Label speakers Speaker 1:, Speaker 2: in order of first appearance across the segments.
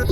Speaker 1: Expert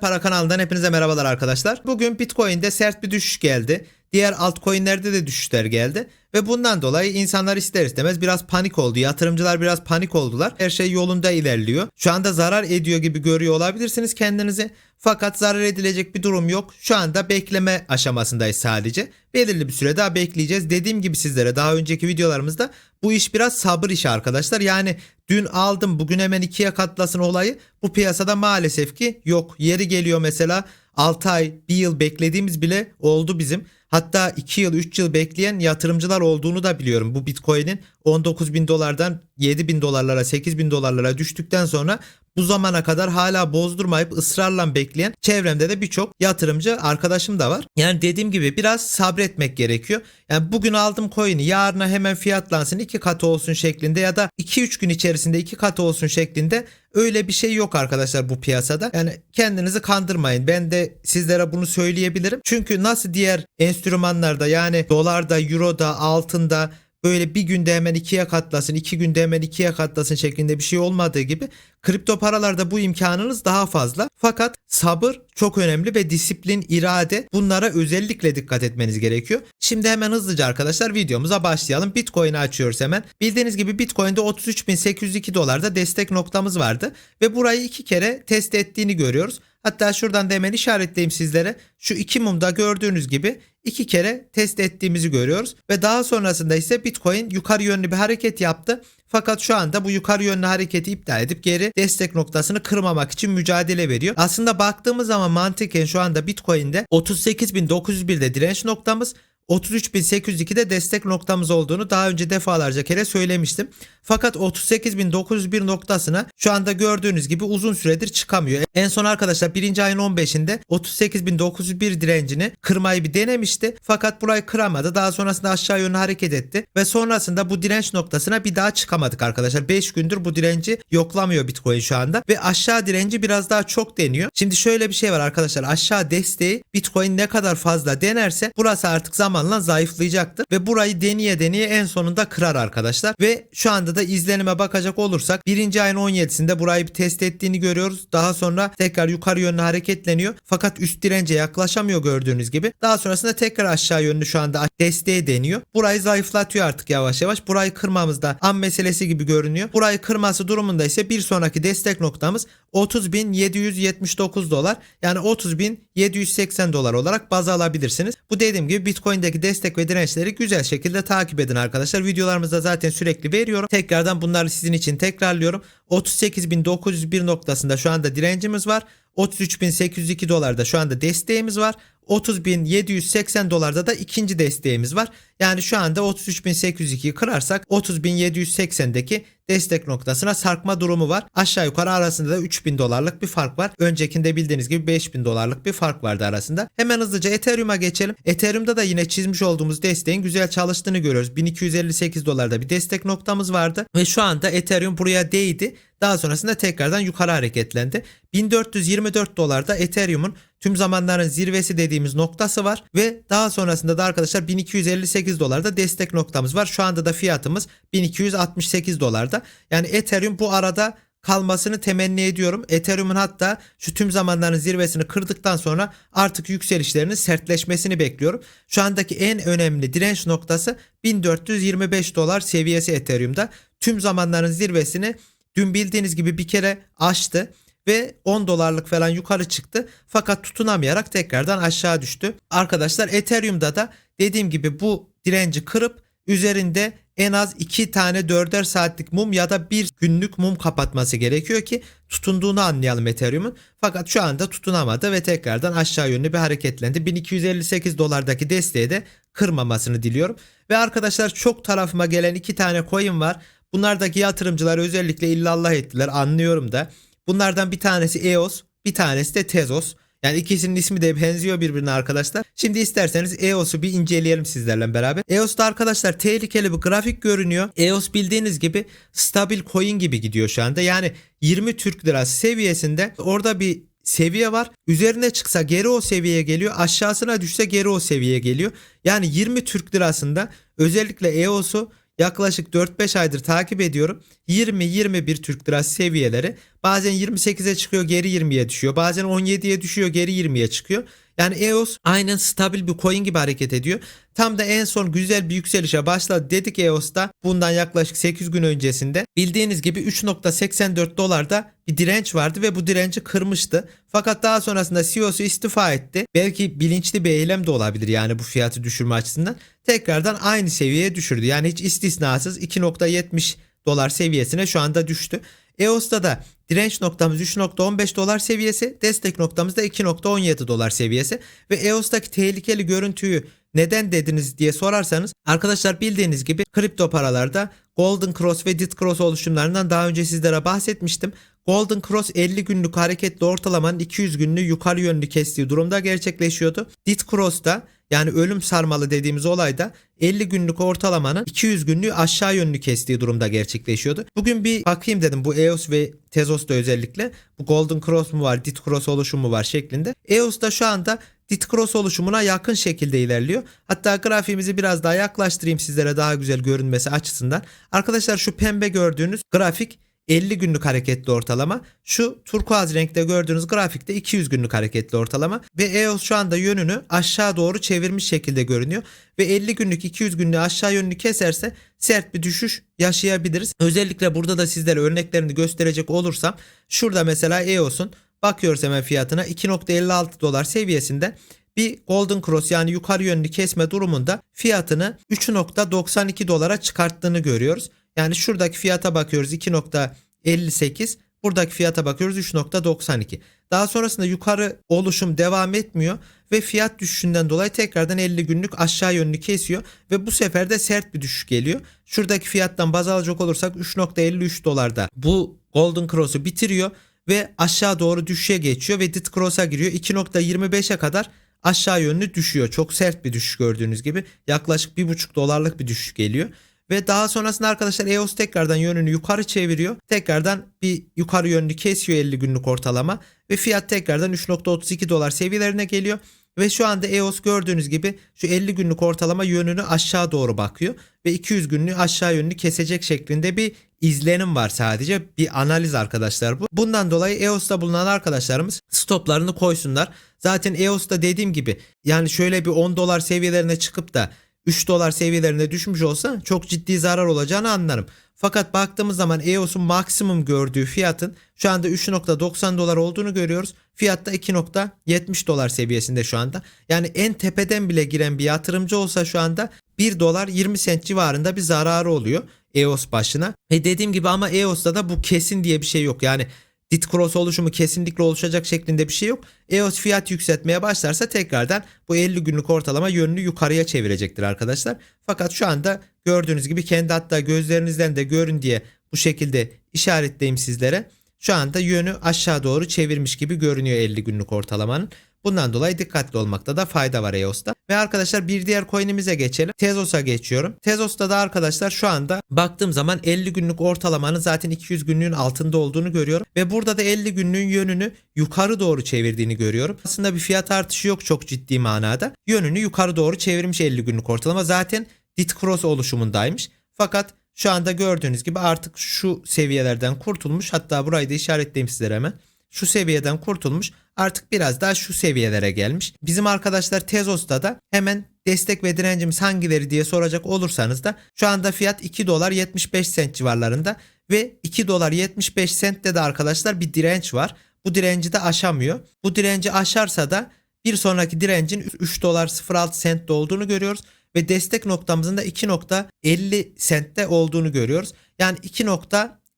Speaker 1: Para kanalından hepinize merhabalar arkadaşlar. Bugün Bitcoin'de sert bir düşüş geldi. Diğer altcoin'lerde de düşüşler geldi. Ve bundan dolayı insanlar ister istemez biraz panik oldu. Yatırımcılar biraz panik oldular. Her şey yolunda ilerliyor. Şu anda zarar ediyor gibi görüyor olabilirsiniz kendinizi. Fakat zarar edilecek bir durum yok. Şu anda bekleme aşamasındayız sadece. Belirli bir süre daha bekleyeceğiz. Dediğim gibi sizlere daha önceki videolarımızda bu iş biraz sabır işi arkadaşlar. Yani dün aldım bugün hemen ikiye katlasın olayı bu piyasada maalesef ki yok. Yeri geliyor mesela 6 ay 1 yıl beklediğimiz bile oldu bizim. Hatta 2 yıl 3 yıl bekleyen yatırımcılar olduğunu da biliyorum. Bu Bitcoin'in 19 bin dolardan 7 bin dolarlara 8 bin dolarlara düştükten sonra bu zamana kadar hala bozdurmayıp ısrarla bekleyen çevremde de birçok yatırımcı arkadaşım da var. Yani dediğim gibi biraz sabretmek gerekiyor. Yani bugün aldım coin'i yarına hemen fiyatlansın iki katı olsun şeklinde ya da 2-3 gün içerisinde iki katı olsun şeklinde öyle bir şey yok arkadaşlar bu piyasada. Yani kendinizi kandırmayın. Ben de sizlere bunu söyleyebilirim. Çünkü nasıl diğer enstrümanlarda yani dolarda, euroda, altında böyle bir günde hemen ikiye katlasın, iki günde hemen ikiye katlasın şeklinde bir şey olmadığı gibi kripto paralarda bu imkanınız daha fazla. Fakat sabır çok önemli ve disiplin, irade bunlara özellikle dikkat etmeniz gerekiyor. Şimdi hemen hızlıca arkadaşlar videomuza başlayalım. Bitcoin'i açıyoruz hemen. Bildiğiniz gibi Bitcoin'de 33.802 dolarda destek noktamız vardı ve burayı iki kere test ettiğini görüyoruz. Hatta şuradan da hemen işaretleyeyim sizlere. Şu iki mumda gördüğünüz gibi iki kere test ettiğimizi görüyoruz. Ve daha sonrasında ise Bitcoin yukarı yönlü bir hareket yaptı. Fakat şu anda bu yukarı yönlü hareketi iptal edip geri destek noktasını kırmamak için mücadele veriyor. Aslında baktığımız zaman mantıken şu anda Bitcoin'de 38.901'de direnç noktamız 33.802'de destek noktamız olduğunu daha önce defalarca kere söylemiştim. Fakat 38.901 noktasına şu anda gördüğünüz gibi uzun süredir çıkamıyor. En son arkadaşlar 1. ayın 15'inde 38.901 direncini kırmayı bir denemişti. Fakat burayı kıramadı. Daha sonrasında aşağı yönlü hareket etti. Ve sonrasında bu direnç noktasına bir daha çıkamadık arkadaşlar. 5 gündür bu direnci yoklamıyor Bitcoin şu anda. Ve aşağı direnci biraz daha çok deniyor. Şimdi şöyle bir şey var arkadaşlar. Aşağı desteği Bitcoin ne kadar fazla denerse burası artık zamanla zayıflayacaktır. Ve burayı deneye deneye en sonunda kırar arkadaşlar. Ve şu anda da izlenime bakacak olursak 1. ayın 17'sinde burayı bir test ettiğini görüyoruz. Daha sonra tekrar yukarı yönlü hareketleniyor. Fakat üst dirence yaklaşamıyor gördüğünüz gibi. Daha sonrasında tekrar aşağı yönlü şu anda desteğe deniyor. Burayı zayıflatıyor artık yavaş yavaş. Burayı kırmamız da an meselesi gibi görünüyor. Burayı kırması durumunda ise bir sonraki destek noktamız 30.779 dolar. Yani 30.780 dolar olarak baz alabilirsiniz. Bu dediğim gibi Bitcoin'deki destek ve dirençleri güzel şekilde takip edin arkadaşlar. Videolarımızda zaten sürekli veriyorum. Tekrardan bunları sizin için tekrarlıyorum. 38.901 noktasında şu anda direncimiz var. 33.802 dolarda şu anda desteğimiz var. 30.780 dolarda da ikinci desteğimiz var. Yani şu anda 33.802'yi kırarsak 30.780'deki destek noktasına sarkma durumu var. Aşağı yukarı arasında da 3000 dolarlık bir fark var. Öncekinde bildiğiniz gibi 5000 dolarlık bir fark vardı arasında. Hemen hızlıca Ethereum'a geçelim. Ethereum'da da yine çizmiş olduğumuz desteğin güzel çalıştığını görüyoruz. 1258 dolarda bir destek noktamız vardı ve şu anda Ethereum buraya değdi. Daha sonrasında tekrardan yukarı hareketlendi. 1424 dolarda Ethereum'un tüm zamanların zirvesi dediğimiz noktası var ve daha sonrasında da arkadaşlar 1258 dolarda destek noktamız var. Şu anda da fiyatımız 1268 dolarda. Yani Ethereum bu arada kalmasını temenni ediyorum. Ethereum'un hatta şu tüm zamanların zirvesini kırdıktan sonra artık yükselişlerinin sertleşmesini bekliyorum. Şu andaki en önemli direnç noktası 1425 dolar seviyesi Ethereum'da. Tüm zamanların zirvesini dün bildiğiniz gibi bir kere aştı ve 10 dolarlık falan yukarı çıktı. Fakat tutunamayarak tekrardan aşağı düştü. Arkadaşlar Ethereum'da da dediğim gibi bu direnci kırıp üzerinde en az 2 tane 4'er saatlik mum ya da bir günlük mum kapatması gerekiyor ki tutunduğunu anlayalım Ethereum'un. Fakat şu anda tutunamadı ve tekrardan aşağı yönlü bir hareketlendi. 1258 dolardaki desteği de kırmamasını diliyorum. Ve arkadaşlar çok tarafıma gelen iki tane coin var. Bunlardaki yatırımcılar özellikle illallah ettiler anlıyorum da. Bunlardan bir tanesi EOS, bir tanesi de Tezos. Yani ikisinin ismi de benziyor birbirine arkadaşlar. Şimdi isterseniz EOS'u bir inceleyelim sizlerle beraber. EOS'ta arkadaşlar tehlikeli bir grafik görünüyor. EOS bildiğiniz gibi stabil coin gibi gidiyor şu anda. Yani 20 Türk lirası seviyesinde orada bir seviye var. Üzerine çıksa geri o seviyeye geliyor. Aşağısına düşse geri o seviyeye geliyor. Yani 20 Türk lirasında özellikle EOS'u yaklaşık 4-5 aydır takip ediyorum. 20-21 Türk lirası seviyeleri bazen 28'e çıkıyor geri 20'ye düşüyor. Bazen 17'ye düşüyor geri 20'ye çıkıyor. Yani EOS aynen stabil bir coin gibi hareket ediyor. Tam da en son güzel bir yükselişe başladı dedik EOS'ta bundan yaklaşık 8 gün öncesinde. Bildiğiniz gibi 3.84 dolarda bir direnç vardı ve bu direnci kırmıştı. Fakat daha sonrasında CEO'su istifa etti. Belki bilinçli bir eylem de olabilir yani bu fiyatı düşürme açısından. Tekrardan aynı seviyeye düşürdü. Yani hiç istisnasız 2.70 dolar seviyesine şu anda düştü. EOS'ta da direnç noktamız 3.15 dolar seviyesi, destek noktamız da 2.17 dolar seviyesi ve EOS'taki tehlikeli görüntüyü neden dediniz diye sorarsanız arkadaşlar bildiğiniz gibi kripto paralarda Golden Cross ve Dit Cross oluşumlarından daha önce sizlere bahsetmiştim. Golden Cross 50 günlük hareketli ortalamanın 200 günlüğü yukarı yönlü kestiği durumda gerçekleşiyordu. Dit Cross'ta yani ölüm sarmalı dediğimiz olayda 50 günlük ortalamanın 200 günlüğü aşağı yönlü kestiği durumda gerçekleşiyordu. Bugün bir bakayım dedim bu EOS ve Tezos'ta özellikle bu Golden Cross mu var, Dit Cross oluşumu mu var şeklinde. EOS'ta şu anda Dit Cross oluşumuna yakın şekilde ilerliyor. Hatta grafiğimizi biraz daha yaklaştırayım sizlere daha güzel görünmesi açısından. Arkadaşlar şu pembe gördüğünüz grafik 50 günlük hareketli ortalama. Şu turkuaz renkte gördüğünüz grafikte 200 günlük hareketli ortalama. Ve EOS şu anda yönünü aşağı doğru çevirmiş şekilde görünüyor. Ve 50 günlük 200 günlüğü aşağı yönlü keserse sert bir düşüş yaşayabiliriz. Özellikle burada da sizlere örneklerini gösterecek olursam. Şurada mesela EOS'un bakıyoruz hemen fiyatına 2.56 dolar seviyesinde bir Golden Cross yani yukarı yönlü kesme durumunda fiyatını 3.92 dolara çıkarttığını görüyoruz. Yani şuradaki fiyata bakıyoruz 2.58 buradaki fiyata bakıyoruz 3.92. Daha sonrasında yukarı oluşum devam etmiyor ve fiyat düşüşünden dolayı tekrardan 50 günlük aşağı yönlü kesiyor ve bu sefer de sert bir düşüş geliyor. Şuradaki fiyattan baz alacak olursak 3.53 dolarda bu Golden Cross'u bitiriyor ve aşağı doğru düşüşe geçiyor ve Dit Cross'a giriyor. 2.25'e kadar aşağı yönlü düşüyor. Çok sert bir düşüş gördüğünüz gibi. Yaklaşık 1.5 dolarlık bir düşüş geliyor. Ve daha sonrasında arkadaşlar EOS tekrardan yönünü yukarı çeviriyor. Tekrardan bir yukarı yönlü kesiyor 50 günlük ortalama. Ve fiyat tekrardan 3.32 dolar seviyelerine geliyor. Ve şu anda EOS gördüğünüz gibi şu 50 günlük ortalama yönünü aşağı doğru bakıyor. Ve 200 günlüğü aşağı yönlü kesecek şeklinde bir izlenim var sadece. Bir analiz arkadaşlar bu. Bundan dolayı EOS'ta bulunan arkadaşlarımız stoplarını koysunlar. Zaten EOS'ta dediğim gibi yani şöyle bir 10 dolar seviyelerine çıkıp da 3 dolar seviyelerine düşmüş olsa çok ciddi zarar olacağını anlarım. Fakat baktığımız zaman EOS'un maksimum gördüğü fiyatın şu anda 3.90 dolar olduğunu görüyoruz. Fiyatta 2.70 dolar seviyesinde şu anda. Yani en tepeden bile giren bir yatırımcı olsa şu anda 1 dolar 20 sent civarında bir zararı oluyor EOS başına. Ve dediğim gibi ama EOS'ta da bu kesin diye bir şey yok. Yani Dit cross oluşumu kesinlikle oluşacak şeklinde bir şey yok. EOS fiyat yükseltmeye başlarsa tekrardan bu 50 günlük ortalama yönünü yukarıya çevirecektir arkadaşlar. Fakat şu anda gördüğünüz gibi kendi hatta gözlerinizden de görün diye bu şekilde işaretleyeyim sizlere. Şu anda yönü aşağı doğru çevirmiş gibi görünüyor 50 günlük ortalamanın. Bundan dolayı dikkatli olmakta da fayda var EOS'ta. Ve arkadaşlar bir diğer coin'imize geçelim. Tezos'a geçiyorum. Tezos'ta da arkadaşlar şu anda baktığım zaman 50 günlük ortalamanın zaten 200 günlüğün altında olduğunu görüyorum. Ve burada da 50 günlüğün yönünü yukarı doğru çevirdiğini görüyorum. Aslında bir fiyat artışı yok çok ciddi manada. Yönünü yukarı doğru çevirmiş 50 günlük ortalama. Zaten Dit Cross oluşumundaymış. Fakat şu anda gördüğünüz gibi artık şu seviyelerden kurtulmuş. Hatta burayı da işaretleyeyim sizlere hemen şu seviyeden kurtulmuş artık biraz daha şu seviyelere gelmiş. Bizim arkadaşlar Tezos'ta da hemen destek ve direncimiz hangileri diye soracak olursanız da şu anda fiyat 2 dolar 75 sent civarlarında ve 2 dolar 75 sentte de arkadaşlar bir direnç var. Bu direnci de aşamıyor. Bu direnci aşarsa da bir sonraki direncin 3 dolar 06 sentte olduğunu görüyoruz ve destek noktamızın da 2.50 sentte olduğunu görüyoruz. Yani 2.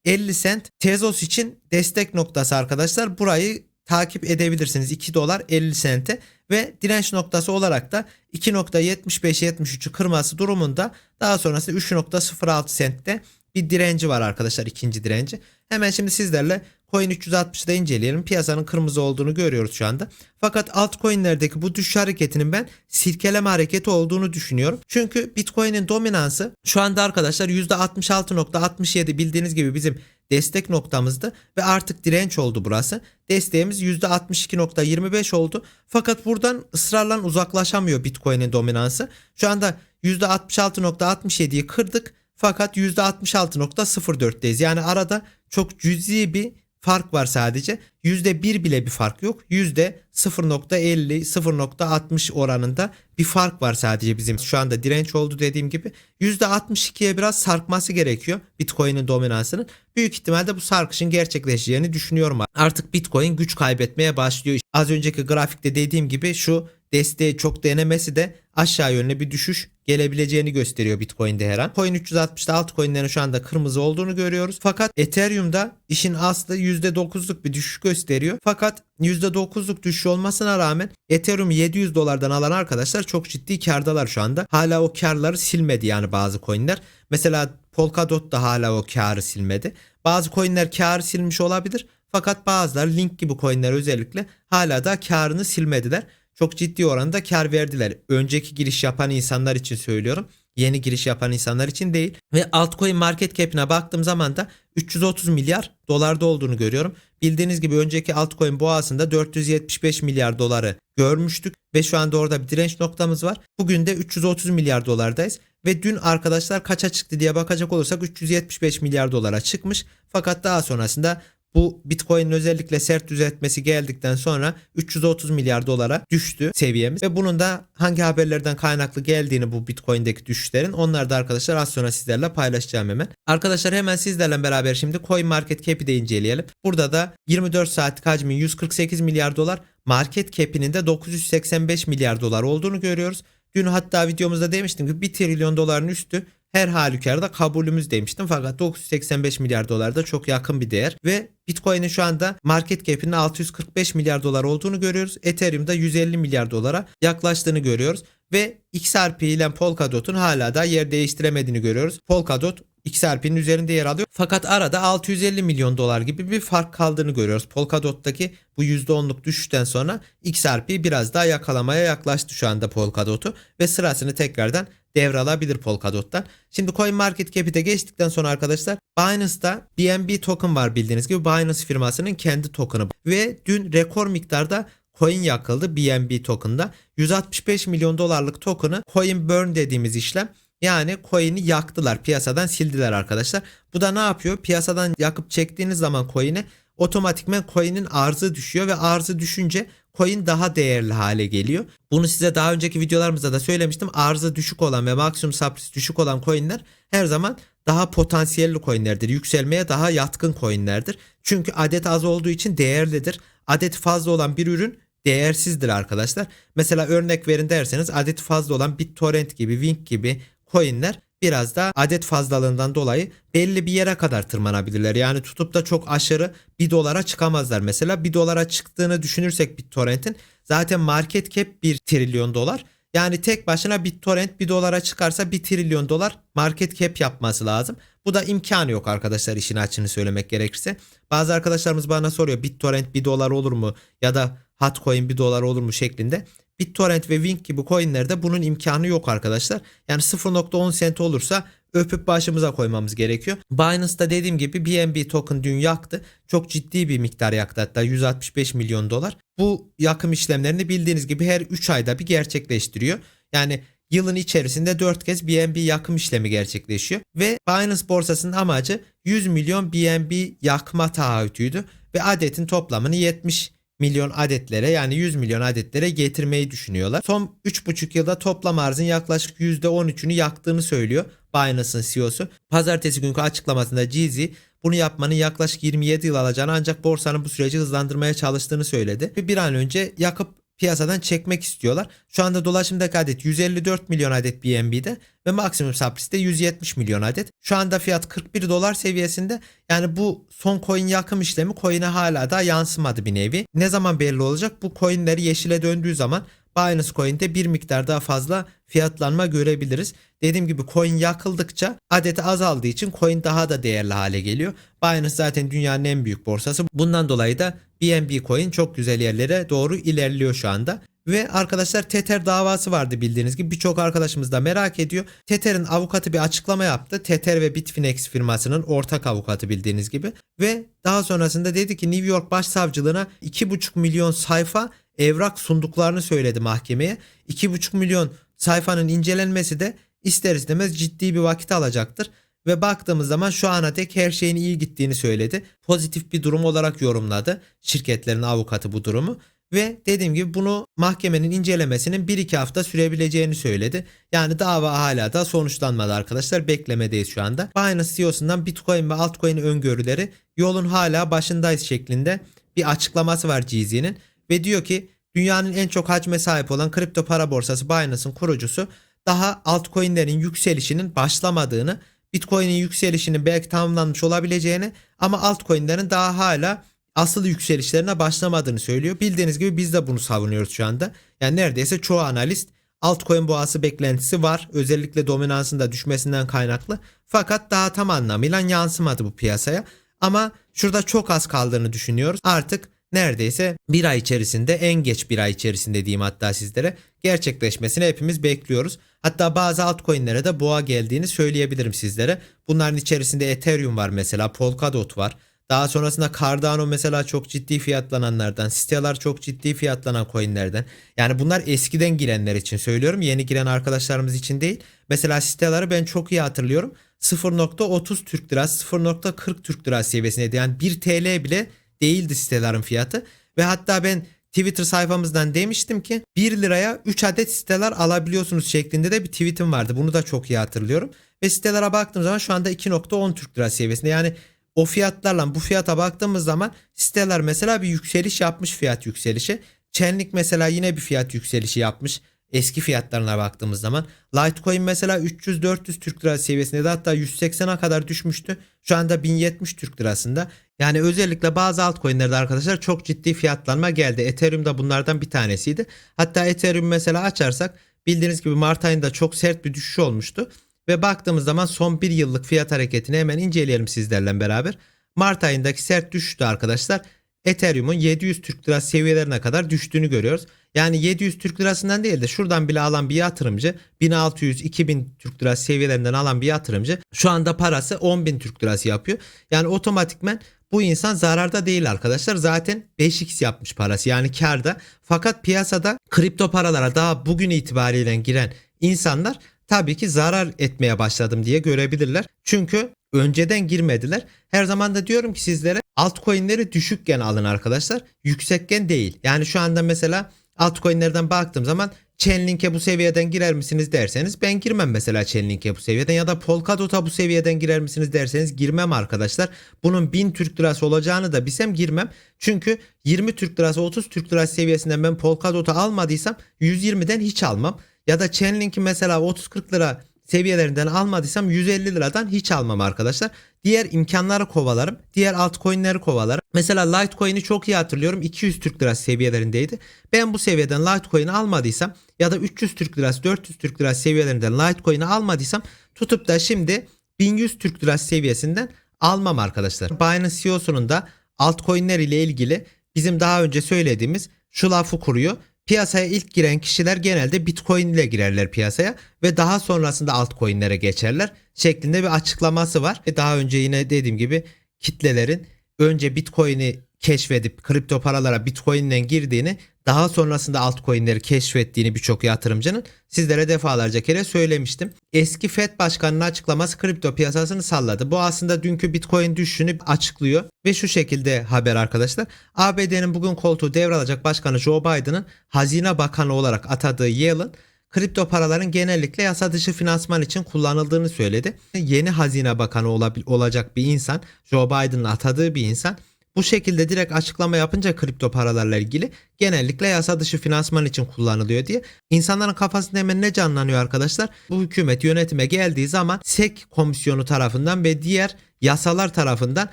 Speaker 1: 50 sent Tezos için destek noktası arkadaşlar. Burayı takip edebilirsiniz. 2 dolar 50 sente ve direnç noktası olarak da 2.75-73'ü kırması durumunda daha sonrasında 3.06 sentte bir direnci var arkadaşlar ikinci direnci. Hemen şimdi sizlerle Coin 360'da da inceleyelim. Piyasanın kırmızı olduğunu görüyoruz şu anda. Fakat altcoin'lerdeki bu düşüş hareketinin ben silkeleme hareketi olduğunu düşünüyorum. Çünkü Bitcoin'in dominansı şu anda arkadaşlar %66.67 bildiğiniz gibi bizim destek noktamızdı ve artık direnç oldu burası. Desteğimiz %62.25 oldu. Fakat buradan ısrarla uzaklaşamıyor Bitcoin'in dominansı. Şu anda %66.67'yi kırdık fakat %66.04'teyiz. Yani arada çok cüzi bir fark var sadece. %1 bile bir fark yok. %0.50 0.60 oranında bir fark var sadece bizim. Şu anda direnç oldu dediğim gibi. %62'ye biraz sarkması gerekiyor Bitcoin'in dominansının. Büyük ihtimalle bu sarkışın gerçekleşeceğini düşünüyorum. Artık Bitcoin güç kaybetmeye başlıyor. Az önceki grafikte dediğim gibi şu desteği çok denemesi de aşağı yönlü bir düşüş gelebileceğini gösteriyor Bitcoin'de her an. Coin 360'da altcoin'lerin şu anda kırmızı olduğunu görüyoruz. Fakat Ethereum'da işin aslı %9'luk bir düşüş gösteriyor. Fakat %9'luk düşüş olmasına rağmen Ethereum 700 dolardan alan arkadaşlar çok ciddi kardalar şu anda. Hala o karları silmedi yani bazı coin'ler. Mesela Polkadot da hala o karı silmedi. Bazı coin'ler karı silmiş olabilir. Fakat bazıları Link gibi coin'ler özellikle hala da karını silmediler çok ciddi oranda kar verdiler. Önceki giriş yapan insanlar için söylüyorum. Yeni giriş yapan insanlar için değil. Ve altcoin market cap'ine baktığım zaman da 330 milyar dolarda olduğunu görüyorum. Bildiğiniz gibi önceki altcoin boğasında 475 milyar doları görmüştük ve şu anda orada bir direnç noktamız var. Bugün de 330 milyar dolardayız ve dün arkadaşlar kaça çıktı diye bakacak olursak 375 milyar dolara çıkmış. Fakat daha sonrasında bu Bitcoin'in özellikle sert düzeltmesi geldikten sonra 330 milyar dolara düştü seviyemiz ve bunun da hangi haberlerden kaynaklı geldiğini bu Bitcoin'deki düşüşlerin onları da arkadaşlar az sonra sizlerle paylaşacağım hemen. Arkadaşlar hemen sizlerle beraber şimdi Coin Market Cap'i de inceleyelim. Burada da 24 saatlik hacmin 148 milyar dolar, market cap'inin de 985 milyar dolar olduğunu görüyoruz. Dün hatta videomuzda demiştim ki 1 trilyon doların üstü her halükarda kabulümüz demiştim. Fakat 985 milyar dolar da çok yakın bir değer. Ve Bitcoin'in şu anda market cap'inin 645 milyar dolar olduğunu görüyoruz. Ethereum'da 150 milyar dolara yaklaştığını görüyoruz. Ve XRP ile Polkadot'un hala da yer değiştiremediğini görüyoruz. Polkadot XRP'nin üzerinde yer alıyor. Fakat arada 650 milyon dolar gibi bir fark kaldığını görüyoruz. Polkadot'taki bu %10'luk düşüşten sonra XRP biraz daha yakalamaya yaklaştı şu anda Polkadot'u ve sırasını tekrardan devralabilir Polkadot'tan. Şimdi Coin Market Cap'e geçtikten sonra arkadaşlar Binance'da BNB token var bildiğiniz gibi Binance firmasının kendi token'ı ve dün rekor miktarda coin yakıldı BNB token'da. 165 milyon dolarlık token'ı coin burn dediğimiz işlem yani coin'i yaktılar piyasadan sildiler arkadaşlar. Bu da ne yapıyor? Piyasadan yakıp çektiğiniz zaman coin'i otomatikmen coin'in arzı düşüyor ve arzı düşünce coin daha değerli hale geliyor. Bunu size daha önceki videolarımızda da söylemiştim. Arzı düşük olan ve maksimum supply düşük olan coinler her zaman daha potansiyelli coinlerdir. Yükselmeye daha yatkın coinlerdir. Çünkü adet az olduğu için değerlidir. Adet fazla olan bir ürün değersizdir arkadaşlar. Mesela örnek verin derseniz adet fazla olan BitTorrent gibi, Wink gibi coinler biraz da adet fazlalığından dolayı belli bir yere kadar tırmanabilirler. Yani tutup da çok aşırı 1 dolara çıkamazlar. Mesela 1 dolara çıktığını düşünürsek BitTorrent'in zaten market cap 1 trilyon dolar. Yani tek başına BitTorrent 1 dolara çıkarsa 1 trilyon dolar market cap yapması lazım. Bu da imkanı yok arkadaşlar işin açını söylemek gerekirse. Bazı arkadaşlarımız bana soruyor BitTorrent 1 dolar olur mu ya da Hotcoin 1 dolar olur mu şeklinde. BitTorrent ve Wink gibi coinlerde bunun imkanı yok arkadaşlar. Yani 0.10 sent olursa öpüp başımıza koymamız gerekiyor. Binance'da dediğim gibi BNB token dün yaktı. Çok ciddi bir miktar yaktı hatta 165 milyon dolar. Bu yakım işlemlerini bildiğiniz gibi her 3 ayda bir gerçekleştiriyor. Yani yılın içerisinde 4 kez BNB yakım işlemi gerçekleşiyor. Ve Binance borsasının amacı 100 milyon BNB yakma taahhütüydü. Ve adetin toplamını 70 milyon adetlere yani 100 milyon adetlere getirmeyi düşünüyorlar. Son 3,5 yılda toplam arzın yaklaşık %13'ünü yaktığını söylüyor Binance'ın CEO'su. Pazartesi günkü açıklamasında GZ bunu yapmanın yaklaşık 27 yıl alacağını ancak borsanın bu süreci hızlandırmaya çalıştığını söyledi. Ve bir an önce yakıp piyasadan çekmek istiyorlar. Şu anda dolaşımdaki adet 154 milyon adet BNB'de ve maksimum supply'de 170 milyon adet. Şu anda fiyat 41 dolar seviyesinde. Yani bu son coin yakım işlemi coin'e hala da yansımadı bir nevi. Ne zaman belli olacak? Bu coin'leri yeşile döndüğü zaman Binance Coin'de bir miktar daha fazla fiyatlanma görebiliriz. Dediğim gibi coin yakıldıkça adeti azaldığı için coin daha da değerli hale geliyor. Binance zaten dünyanın en büyük borsası. Bundan dolayı da BNB coin çok güzel yerlere doğru ilerliyor şu anda. Ve arkadaşlar Tether davası vardı bildiğiniz gibi birçok arkadaşımız da merak ediyor. Tether'in avukatı bir açıklama yaptı. Tether ve Bitfinex firmasının ortak avukatı bildiğiniz gibi. Ve daha sonrasında dedi ki New York Başsavcılığına 2,5 milyon sayfa evrak sunduklarını söyledi mahkemeye. 2,5 milyon sayfanın incelenmesi de ister istemez ciddi bir vakit alacaktır. Ve baktığımız zaman şu ana dek her şeyin iyi gittiğini söyledi. Pozitif bir durum olarak yorumladı şirketlerin avukatı bu durumu. Ve dediğim gibi bunu mahkemenin incelemesinin 1-2 hafta sürebileceğini söyledi. Yani dava hala da sonuçlanmadı arkadaşlar. Beklemedeyiz şu anda. Binance CEO'sundan Bitcoin ve altcoin öngörüleri yolun hala başındayız şeklinde bir açıklaması var GZ'nin. Ve diyor ki dünyanın en çok hacme sahip olan kripto para borsası Binance'ın kurucusu daha altcoin'lerin yükselişinin başlamadığını, Bitcoin'in yükselişinin belki tamamlanmış olabileceğini ama altcoin'lerin daha hala asıl yükselişlerine başlamadığını söylüyor. Bildiğiniz gibi biz de bunu savunuyoruz şu anda. Yani neredeyse çoğu analist altcoin boğası beklentisi var. Özellikle dominansın da düşmesinden kaynaklı. Fakat daha tam anlamıyla yansımadı bu piyasaya. Ama şurada çok az kaldığını düşünüyoruz. Artık neredeyse bir ay içerisinde en geç bir ay içerisinde diyeyim hatta sizlere gerçekleşmesini hepimiz bekliyoruz. Hatta bazı altcoin'lere de boğa geldiğini söyleyebilirim sizlere. Bunların içerisinde Ethereum var mesela, Polkadot var. Daha sonrasında Cardano mesela çok ciddi fiyatlananlardan, Stellar çok ciddi fiyatlanan coinlerden. Yani bunlar eskiden girenler için söylüyorum. Yeni giren arkadaşlarımız için değil. Mesela Stellar'ı ben çok iyi hatırlıyorum. 0.30 Türk lirası, 0.40 Türk lirası seviyesindeydi. Yani 1 TL bile değildi Stellar'ın fiyatı. Ve hatta ben Twitter sayfamızdan demiştim ki 1 liraya 3 adet siteler alabiliyorsunuz şeklinde de bir tweetim vardı. Bunu da çok iyi hatırlıyorum. Ve sitelere baktığım zaman şu anda 2.10 Türk lirası seviyesinde. Yani o fiyatlarla bu fiyata baktığımız zaman siteler mesela bir yükseliş yapmış fiyat yükselişi. Chainlink mesela yine bir fiyat yükselişi yapmış. Eski fiyatlarına baktığımız zaman Litecoin mesela 300-400 Türk lirası seviyesinde hatta 180'a kadar düşmüştü. Şu anda 1070 Türk lirasında. Yani özellikle bazı altcoin'lerde arkadaşlar çok ciddi fiyatlanma geldi. Ethereum da bunlardan bir tanesiydi. Hatta Ethereum mesela açarsak bildiğiniz gibi Mart ayında çok sert bir düşüş olmuştu. Ve baktığımız zaman son bir yıllık fiyat hareketini hemen inceleyelim sizlerle beraber. Mart ayındaki sert düşüşte arkadaşlar Ethereum'un 700 Türk lirası seviyelerine kadar düştüğünü görüyoruz. Yani 700 Türk lirasından değil de şuradan bile alan bir yatırımcı 1600-2000 Türk lirası seviyelerinden alan bir yatırımcı şu anda parası 10.000 Türk lirası yapıyor. Yani otomatikmen bu insan zararda değil arkadaşlar. Zaten 5x yapmış parası yani karda. Fakat piyasada kripto paralara daha bugün itibariyle giren insanlar tabii ki zarar etmeye başladım diye görebilirler. Çünkü önceden girmediler. Her zaman da diyorum ki sizlere altcoin'leri düşükken alın arkadaşlar. Yüksekken değil. Yani şu anda mesela altcoin'lerden baktığım zaman Chainlink'e bu seviyeden girer misiniz derseniz ben girmem mesela Chainlink'e bu seviyeden ya da Polkadot'a bu seviyeden girer misiniz derseniz girmem arkadaşlar. Bunun 1000 Türk lirası olacağını da bilsem girmem. Çünkü 20 Türk lirası 30 Türk lirası seviyesinden ben Polkadot'u almadıysam 120'den hiç almam. Ya da Chainlink'i mesela 30-40 lira seviyelerinden almadıysam 150 liradan hiç almam arkadaşlar. Diğer imkanları kovalarım. Diğer altcoin'leri kovalarım. Mesela Litecoin'i çok iyi hatırlıyorum. 200 Türk lirası seviyelerindeydi. Ben bu seviyeden Litecoin'i almadıysam ya da 300 Türk lirası 400 Türk lirası seviyelerinden Litecoin'i almadıysam tutup da şimdi 1100 Türk lirası seviyesinden almam arkadaşlar. Binance CEO'sunun da altcoin'ler ile ilgili bizim daha önce söylediğimiz şu lafı kuruyor. Piyasaya ilk giren kişiler genelde Bitcoin ile girerler piyasaya ve daha sonrasında altcoin'lere geçerler şeklinde bir açıklaması var. Ve daha önce yine dediğim gibi kitlelerin önce Bitcoin'i keşfedip kripto paralara Bitcoin ile girdiğini daha sonrasında altcoin'leri keşfettiğini birçok yatırımcının sizlere defalarca kere söylemiştim. Eski Fed Başkanı'nın açıklaması kripto piyasasını salladı. Bu aslında dünkü Bitcoin düşüşünü açıklıyor ve şu şekilde haber arkadaşlar. ABD'nin bugün koltuğu devralacak başkanı Joe Biden'ın Hazine Bakanı olarak atadığı Yellen kripto paraların genellikle yasa dışı finansman için kullanıldığını söyledi. Yeni Hazine Bakanı olabil- olacak bir insan, Joe Biden'ın atadığı bir insan bu şekilde direkt açıklama yapınca kripto paralarla ilgili genellikle yasa dışı finansman için kullanılıyor diye insanların kafasında hemen ne canlanıyor arkadaşlar? Bu hükümet yönetime geldiği zaman SEC komisyonu tarafından ve diğer yasalar tarafından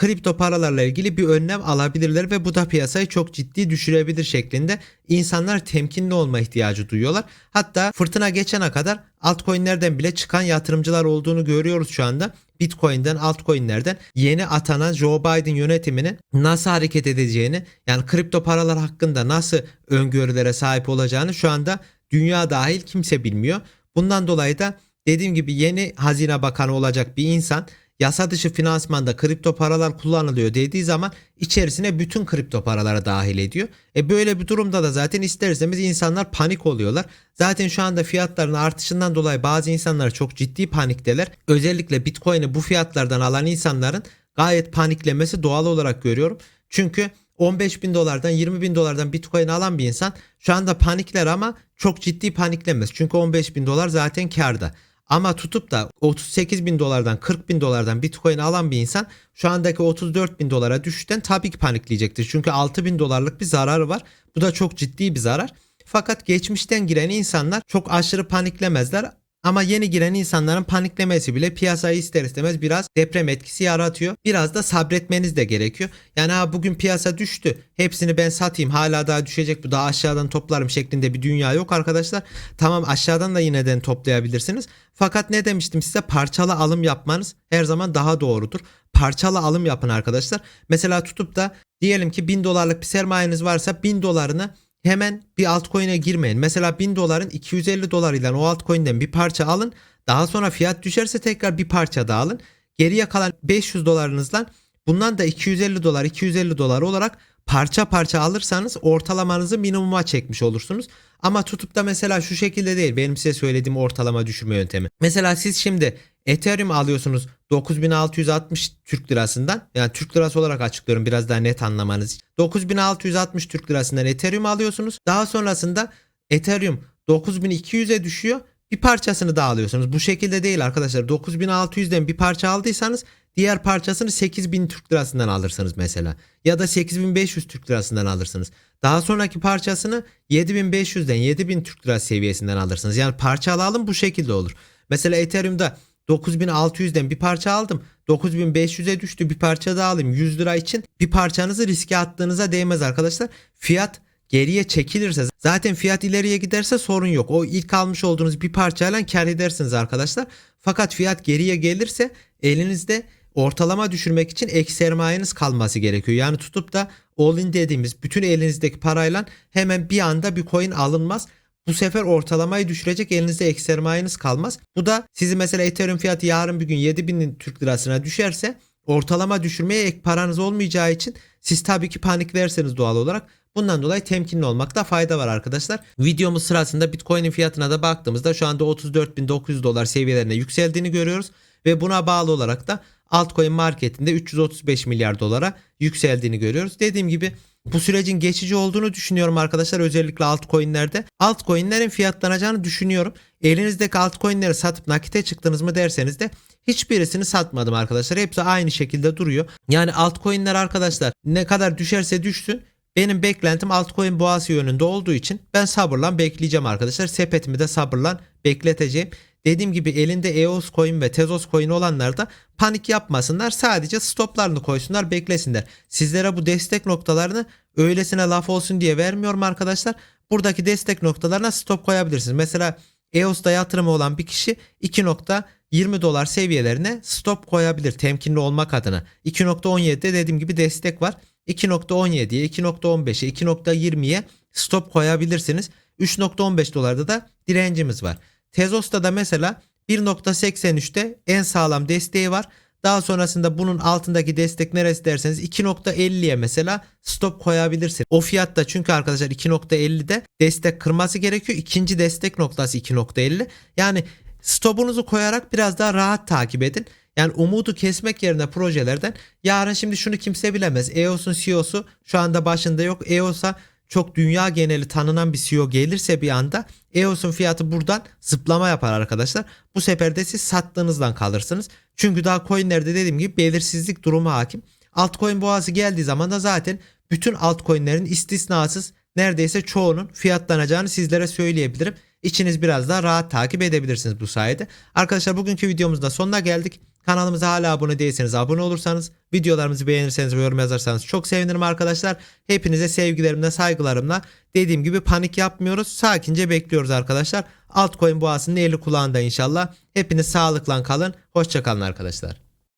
Speaker 1: kripto paralarla ilgili bir önlem alabilirler ve bu da piyasayı çok ciddi düşürebilir şeklinde insanlar temkinli olma ihtiyacı duyuyorlar. Hatta fırtına geçene kadar altcoin'lerden bile çıkan yatırımcılar olduğunu görüyoruz şu anda. Bitcoin'den, altcoin'lerden yeni atanan Joe Biden yönetiminin nasıl hareket edeceğini yani kripto paralar hakkında nasıl öngörülere sahip olacağını şu anda dünya dahil kimse bilmiyor. Bundan dolayı da dediğim gibi yeni hazine bakanı olacak bir insan yasa dışı finansmanda kripto paralar kullanılıyor dediği zaman içerisine bütün kripto paraları dahil ediyor. E böyle bir durumda da zaten ister istemez insanlar panik oluyorlar. Zaten şu anda fiyatların artışından dolayı bazı insanlar çok ciddi panikteler. Özellikle Bitcoin'i bu fiyatlardan alan insanların gayet paniklemesi doğal olarak görüyorum. Çünkü 15 bin dolardan 20 bin dolardan Bitcoin alan bir insan şu anda panikler ama çok ciddi paniklemez. Çünkü 15 bin dolar zaten karda. Ama tutup da 38 bin dolardan 40 bin dolardan Bitcoin alan bir insan şu andaki 34 bin dolara düşüşten tabii ki panikleyecektir. Çünkü 6 bin dolarlık bir zararı var. Bu da çok ciddi bir zarar. Fakat geçmişten giren insanlar çok aşırı paniklemezler. Ama yeni giren insanların paniklemesi bile piyasayı ister istemez biraz deprem etkisi yaratıyor. Biraz da sabretmeniz de gerekiyor. Yani ha bugün piyasa düştü. Hepsini ben satayım. Hala daha düşecek bu daha aşağıdan toplarım şeklinde bir dünya yok arkadaşlar. Tamam aşağıdan da yineden toplayabilirsiniz. Fakat ne demiştim size parçalı alım yapmanız her zaman daha doğrudur. Parçalı alım yapın arkadaşlar. Mesela tutup da diyelim ki 1000 dolarlık bir sermayeniz varsa 1000 dolarını hemen bir altcoin'e girmeyin. Mesela 1000 doların 250 dolar ile o altcoin'den bir parça alın. Daha sonra fiyat düşerse tekrar bir parça daha alın. Geriye kalan 500 dolarınızdan bundan da 250 dolar 250 dolar olarak parça parça alırsanız ortalamanızı minimuma çekmiş olursunuz. Ama tutup da mesela şu şekilde değil benim size söylediğim ortalama düşürme yöntemi. Mesela siz şimdi Ethereum alıyorsunuz 9660 Türk lirasından yani Türk lirası olarak açıklıyorum biraz daha net anlamanız için. 9660 Türk lirasından Ethereum alıyorsunuz. Daha sonrasında Ethereum 9200'e düşüyor. Bir parçasını da alıyorsunuz. Bu şekilde değil arkadaşlar. 9600'den bir parça aldıysanız diğer parçasını 8000 Türk lirasından alırsınız mesela. Ya da 8500 Türk lirasından alırsınız. Daha sonraki parçasını 7500'den 7000 Türk lirası seviyesinden alırsınız. Yani parça alalım bu şekilde olur. Mesela Ethereum'da 9600'den bir parça aldım. 9500'e düştü bir parça daha alayım 100 lira için. Bir parçanızı riske attığınıza değmez arkadaşlar. Fiyat geriye çekilirse zaten fiyat ileriye giderse sorun yok. O ilk almış olduğunuz bir parçayla kar edersiniz arkadaşlar. Fakat fiyat geriye gelirse elinizde ortalama düşürmek için ek sermayeniz kalması gerekiyor. Yani tutup da all in dediğimiz bütün elinizdeki parayla hemen bir anda bir coin alınmaz. Bu sefer ortalamayı düşürecek elinizde ek sermayeniz kalmaz. Bu da sizi mesela Ethereum fiyatı yarın bir gün 7000 Türk lirasına düşerse ortalama düşürmeye ek paranız olmayacağı için siz tabii ki paniklerseniz doğal olarak Bundan dolayı temkinli olmakta fayda var arkadaşlar. Videomuz sırasında Bitcoin'in fiyatına da baktığımızda şu anda 34.900 dolar seviyelerine yükseldiğini görüyoruz. Ve buna bağlı olarak da altcoin marketinde 335 milyar dolara yükseldiğini görüyoruz. Dediğim gibi bu sürecin geçici olduğunu düşünüyorum arkadaşlar özellikle altcoin'lerde. Altcoin'lerin fiyatlanacağını düşünüyorum. Elinizdeki altcoin'leri satıp nakite çıktınız mı derseniz de hiçbirisini satmadım arkadaşlar. Hepsi aynı şekilde duruyor. Yani altcoin'ler arkadaşlar ne kadar düşerse düşsün benim beklentim altcoin boğası yönünde olduğu için ben sabırla bekleyeceğim arkadaşlar. Sepetimi de sabırla bekleteceğim. Dediğim gibi elinde EOS coin ve Tezos coin olanlar da panik yapmasınlar. Sadece stoplarını koysunlar beklesinler. Sizlere bu destek noktalarını öylesine laf olsun diye vermiyorum arkadaşlar. Buradaki destek noktalarına stop koyabilirsiniz. Mesela EOS'ta yatırımı olan bir kişi 2.20 dolar seviyelerine stop koyabilir temkinli olmak adına. 2.17'de dediğim gibi destek var. 2.17'ye, 2.15'e, 2.20'ye stop koyabilirsiniz. 3.15 dolarda da direncimiz var. Tezos'ta da mesela 1.83'te en sağlam desteği var. Daha sonrasında bunun altındaki destek neresi derseniz 2.50'ye mesela stop koyabilirsiniz. O fiyatta çünkü arkadaşlar 2.50'de destek kırması gerekiyor. İkinci destek noktası 2.50. Yani stopunuzu koyarak biraz daha rahat takip edin. Yani umudu kesmek yerine projelerden yarın şimdi şunu kimse bilemez. EOS'un CEO'su şu anda başında yok. EOS'a çok dünya geneli tanınan bir CEO gelirse bir anda EOS'un fiyatı buradan zıplama yapar arkadaşlar. Bu sefer de siz sattığınızdan kalırsınız. Çünkü daha coinlerde dediğim gibi belirsizlik durumu hakim. Altcoin boğası geldiği zaman da zaten bütün altcoinlerin istisnasız neredeyse çoğunun fiyatlanacağını sizlere söyleyebilirim. içiniz biraz daha rahat takip edebilirsiniz bu sayede. Arkadaşlar bugünkü videomuzun da sonuna geldik. Kanalımıza hala abone değilseniz abone olursanız, videolarımızı beğenirseniz ve yorum yazarsanız çok sevinirim arkadaşlar. Hepinize sevgilerimle, saygılarımla dediğim gibi panik yapmıyoruz. Sakince bekliyoruz arkadaşlar. Altcoin boğasının eli kulağında inşallah. Hepiniz sağlıkla kalın. Hoşçakalın arkadaşlar.